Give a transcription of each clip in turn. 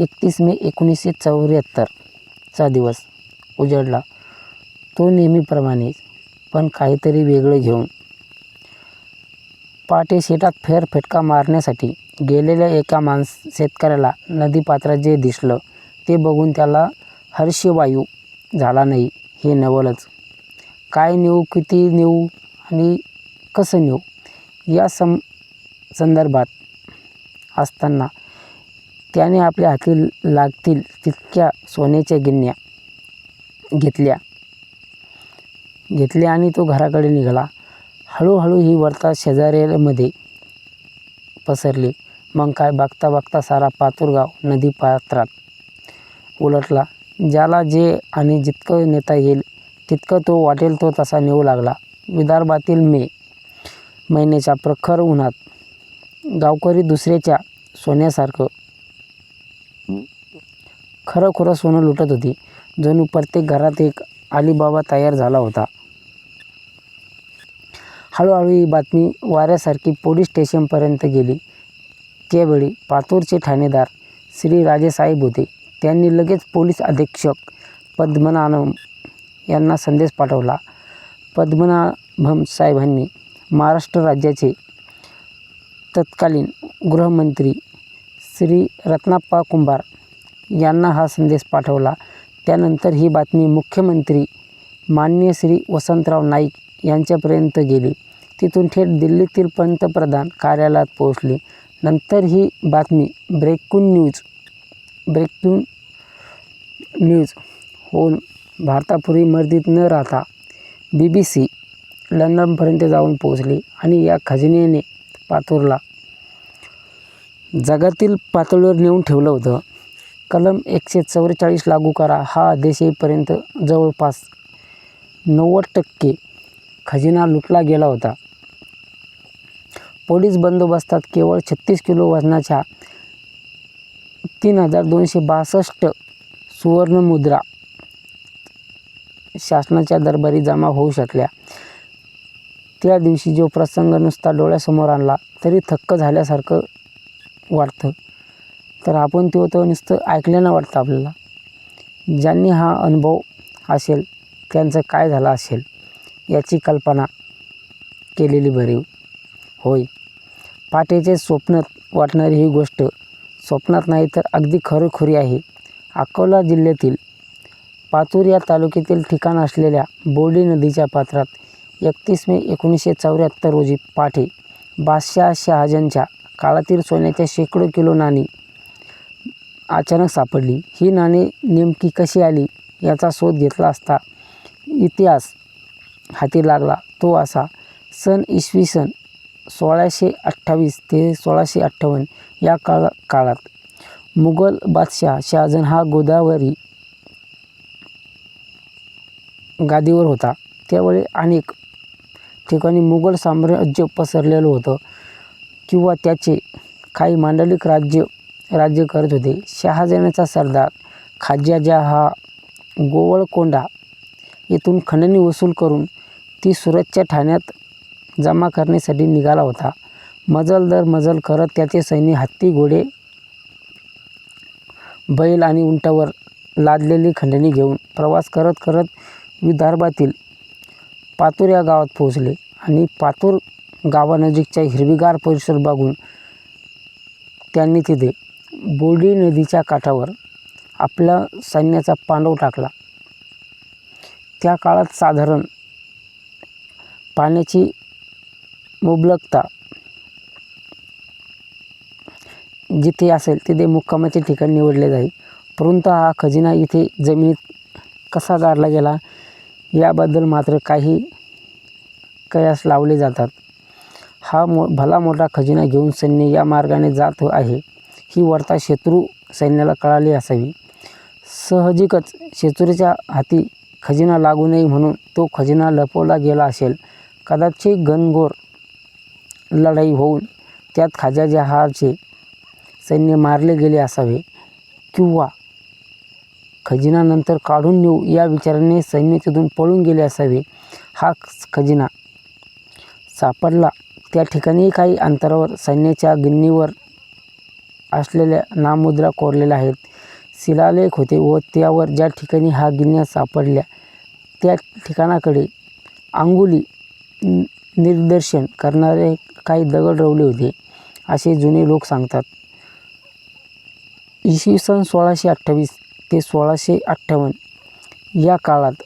एकतीस मे एकोणीसशे चौऱ्याहत्तरचा दिवस उजडला. तो नेहमीप्रमाणेच पण काहीतरी वेगळं घेऊन. पहाटे शेतात फेरफटका मारण्यासाठी गेलेल्या एका माणस शेतकऱ्याला नदीपात्रात जे दिसलं ते बघून त्याला हर्षवायू झाला नाही हे नवलच. काय नेऊ किती नेऊ आणि कसं नेऊ? या सं संदर्भात असताना त्याने आपल्या हाती लागतील तितक्या सोन्याच्या गिन्या घेतल्या. घेतल्या आणि तो घराकडे निघाला. हळूहळू ही वर्ता शेजाऱ्यामध्ये पसरली. मग काय बघता बघता सारा पातूरगाव नदीपात्रात उलटला. ज्याला जे आणि जितकं नेता येईल तितकं तो वाटेल तो तसा नेऊ लागला. विदर्भातील मे महिन्याच्या प्रखर उन्हात गावकरी दुसऱ्याच्या सोन्यासारखं खरं खरं सोनं लुटत होती. जणू प्रत्येक घरात एक अलीबाबा तयार झाला होता. हळूहळू ही बातमी वाऱ्यासारखी पोलीस स्टेशनपर्यंत गेली. त्यावेळी पातूरचे ठाणेदार श्री राजेसाहेब होते. त्यांनी लगेच पोलीस अधीक्षक पद्मनाभम यांना संदेश पाठवला. पद्मनाभम साहेबांनी महाराष्ट्र राज्याचे तत्कालीन गृहमंत्री श्री रत्नाप्पा कुंभार यांना हा संदेश पाठवला. त्यानंतर ही बातमी मुख्यमंत्री माननीय श्री वसंतराव नाईक यांच्यापर्यंत गेली. तिथून थेट दिल्लीतील पंतप्रधान कार्यालयात पोहोचली. नंतर ही बातमी ब्रेकून न्यूज ब्रेकून न्यूज होऊन भारतापूर्वी मर्दीत न राहता बी बी सी लंडनपर्यंत जाऊन पोहोचली आणि या खजिन्याने पातूरला जगातील पातळीवर नेऊन ठेवलं होतं. कलम एकशे चौवेचाळीस लागू करा. हा आदेश येईपर्यंत जवळपास नव्वद टक्के खजिना लुटला गेला होता. पोलीस बंदोबस्तात केवळ छत्तीस किलो वजनाच्या तीन हजार दोनशे बासष्ट सुवर्णमुद्रा शासनाच्या दरबारी जमा होऊ शकल्या. त्या दिवशी जो प्रसंग नुसता डोळ्यासमोर आणला तरी थक्क झाल्यासारखं वाटतं. तर आपण तो तर नुसतं ऐकल्यानं वाटतं आपल्याला. ज्यांनी हा अनुभव असेल त्यांचं काय झालं असेल याची कल्पना केलेली बरी होय. पाटेचे स्वप्नात वाटणारी ही गोष्ट स्वप्नात नाही तर अगदी खरोखरी आहे. अकोला जिल्ह्यातील पातूर या तालुक्यातील ठिकाण असलेल्या बोर्डी नदीच्या पात्रात एकतीस मे एकोणीसशे चौऱ्याहत्तर रोजी पाठे बादशाह शहाजनच्या काळातील सोन्याच्या शेकडो किलो नाणी अचानक सापडली. ही नाणी नेमकी कशी आली याचा शोध घेतला असता इतिहास हाती लागला. तो असा सन इसवी सन सोळाशे अठ्ठावीस ते सोळाशे अठ्ठावन्न या काळा काळात मुघल बादशाह शहाजन हा गोदावरी गादीवर होता. त्यावेळी अनेक ठिकाणी मुघल साम्राज्य पसरलेलं होतं. किंवा त्याचे काही मांडलिक राज्य राज्य करत होते. शहाजहानचा सरदार खाज्याजा हा गोवळकोंडा येथून खंडणी वसूल करून ती सुरतच्या ठाण्यात जमा करण्यासाठी निघाला होता. मजल दर मजल करत त्याचे सैन्य हत्ती घोडे बैल आणि उंटावर लादलेली खंडणी घेऊन प्रवास करत करत विदर्भातील पातूर या गावात पोहोचले आणि पातूर गावानजीकच्या हिरवीगार परिसर बघून त्यांनी तिथे बोर्डी नदीच्या काठावर आपला सैन्याचा पांडव टाकला. त्या काळात साधारण पाण्याची मुबलकता जिथे असेल तिथे मुक्कामाचे ठिकाण निवडले जाईल. परंतु हा खजिना इथे जमिनीत कसा गाडला गेला याबद्दल मात्र काही कयास लावले जातात. हा मो भला मोठा खजिना घेऊन सैन्य या मार्गाने जात आहे. ही वार्ता शत्रू सैन्याला कळाली असावी. सहजिकच शत्रूच्या हाती खजिना लागू नये म्हणून तो खजिना लपवला गेला असेल. कदाचित घनघोर लढाई होऊन त्यात खाजा जहारचे सैन्य मारले गेले असावे किंवा खजिना नंतर काढून नेऊ या विचाराने सैन्य तिथून पळून गेले असावे. हा खजिना सापडला. त्या ठिकाणी काही अंतरावर सैन्याच्या गिन्नीवर असलेल्या नाममुद्रा कोरलेल्या आहेत. शिलालेख होते व त्यावर ज्या ठिकाणी हा गिन्या सापडल्या त्या ठिकाणाकडे अंगुली निर्दर्शन करणारे काही दगड रवले होते असे जुने लोक सांगतात. इसवी सन सोळाशे अठ्ठावीस ते सोळाशे अठ्ठावन्न या काळात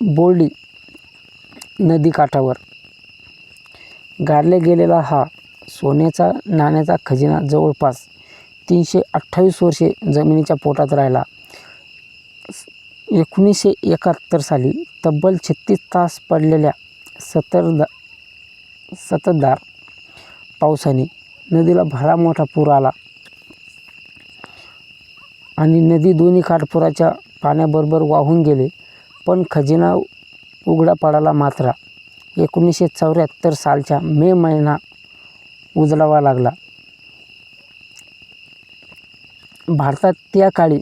बोर्डी नदीकाठावर गाडले गेलेला हा सोन्याचा नाण्याचा खजिना जवळपास तीनशे अठ्ठावीस वर्षे जमिनीच्या पोटात राहिला. एकोणीसशे एकाहत्तर साली तब्बल छत्तीस तास पडलेल्या सतरदा सततधार पावसाने नदीला भला मोठा पूर आला आणि नदी दोन्ही काठपुराच्या पाण्याबरोबर वाहून गेले पण खजिना उघडा पडाला मात्र एकोणीसशे चौऱ्याहत्तर सालच्या मे महिना उजळावा लागला. भारतात त्या काळी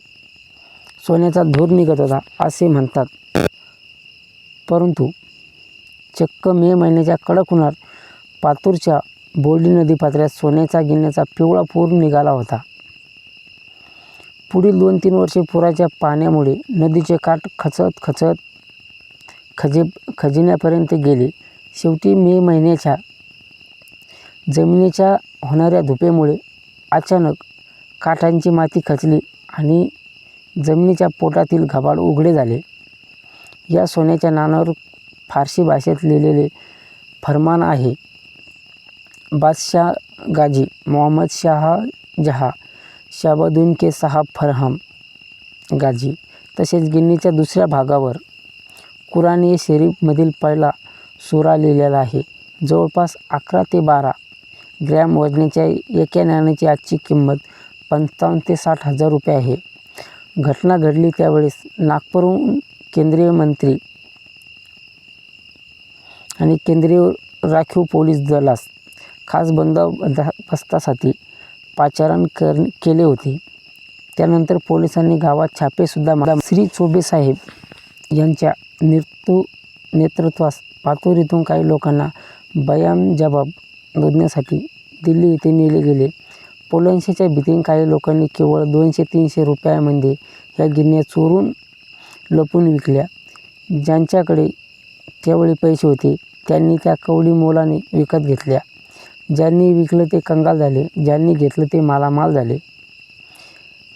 सोन्याचा धूर निघत होता असे म्हणतात. परंतु चक्क मे महिन्याच्या कडक उन्हात पातूरच्या बोर्डी नदीपात्रात सोन्याचा गिन्याचा पिवळा पूर निघाला होता. पुढील दोन तीन वर्षे पुराच्या पाण्यामुळे नदीचे काठ खचत खचत खजे खजिन्यापर्यंत गेले. शेवटी मे महिन्याच्या जमिनीच्या होणाऱ्या धुपेमुळे अचानक काठांची माती खचली आणि जमिनीच्या पोटातील घबाड उघडे झाले. या सोन्याच्या नाण्यावर फारसी भाषेत लिहिलेले फरमान आहे बादशाह गाजी मोहम्मद शाह जहा शाबदून के साहब फरहम गाजी तसेच गिन्नीच्या दुसऱ्या भागावर कुराण शरीफमधील पहिला सुरा लिहिलेला आहे. जवळपास अकरा ते बारा ग्रॅम वजनाच्या एका नाण्याची आजची किंमत पंचावन्न ते साठ हजार रुपये आहे. घटना घडली त्यावेळेस नागपूरहून केंद्रीय मंत्री आणि केंद्रीय राखीव पोलीस दलास खास बंदोबस्तासाठी पाचारण कर केले होते. त्यानंतर पोलिसांनी गावात छापेसुद्धा श्री चोबे साहेब यांच्या निर्तू नेतृत्वास पातूर काही लोकांना बयाम जबाब नोंदण्यासाठी दिल्ली येथे नेले गेले. पोलंशीच्या भीतीने काही लोकांनी केवळ दोनशे तीनशे रुपयामध्ये या गिरण्या चोरून लपून विकल्या. ज्यांच्याकडे त्यावेळी पैसे होते त्यांनी त्या कवडी मोलाने विकत घेतल्या. ज्यांनी विकलं ते कंगाल झाले ज्यांनी घेतलं ते मालामाल झाले.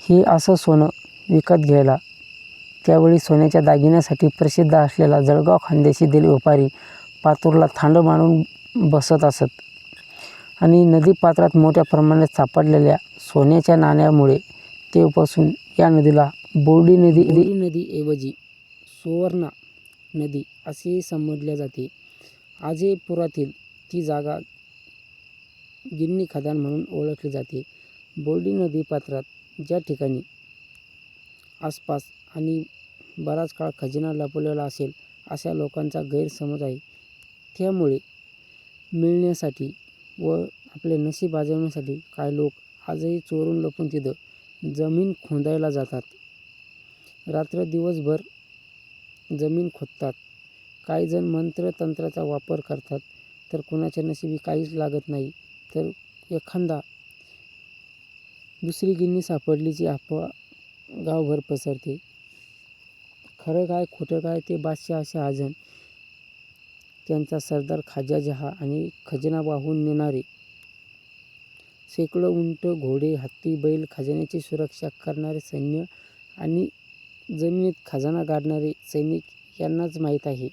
हे असं सोनं विकत घ्यायला त्यावेळी सोन्याच्या दागिन्यासाठी प्रसिद्ध असलेला जळगाव खानदेशी दिल व्यापारी पातूरला थांड मांडून बसत असत. आणि नदीपात्रात मोठ्या प्रमाणात सापडलेल्या सोन्याच्या नाण्यामुळे तेव्हापासून या नदीला बोर्डी नदी बोर्डी नदीऐवजी सुवर्णा नदी असेही संबोधले जाते. आजही पुरातील ती जागा गिन्नी खदान म्हणून ओळखली जाते. बोर्डी नदी पात्रात ज्या ठिकाणी आसपास आणि बराच काळ खजिना लपवलेला असेल अशा लोकांचा गैरसमज आहे. त्यामुळे मिळण्यासाठी व आपले नशीब वाजवण्यासाठी काही लोक आजही चोरून लपून तिथं जमीन खोदायला जातात. रात्र दिवसभर जमीन खोदतात. काही जण मंत्रतंत्राचा वापर करतात. तर कुणाच्या नशिबी काहीच लागत नाही. तर एखादा दुसरी गिन्नी सापडली जी अफवा गावभर पसरते. खरं काय खोटं काय ते बादशाह शहाजन त्यांचा सरदार खाजा जहा आणि खजिना वाहून नेणारे. शेकडो उंट घोडे हत्ती बैल खजान्याची सुरक्षा करणारे सैन्य आणि जमिनीत खजाना गाडणारे सैनिक यांनाच माहीत आहे.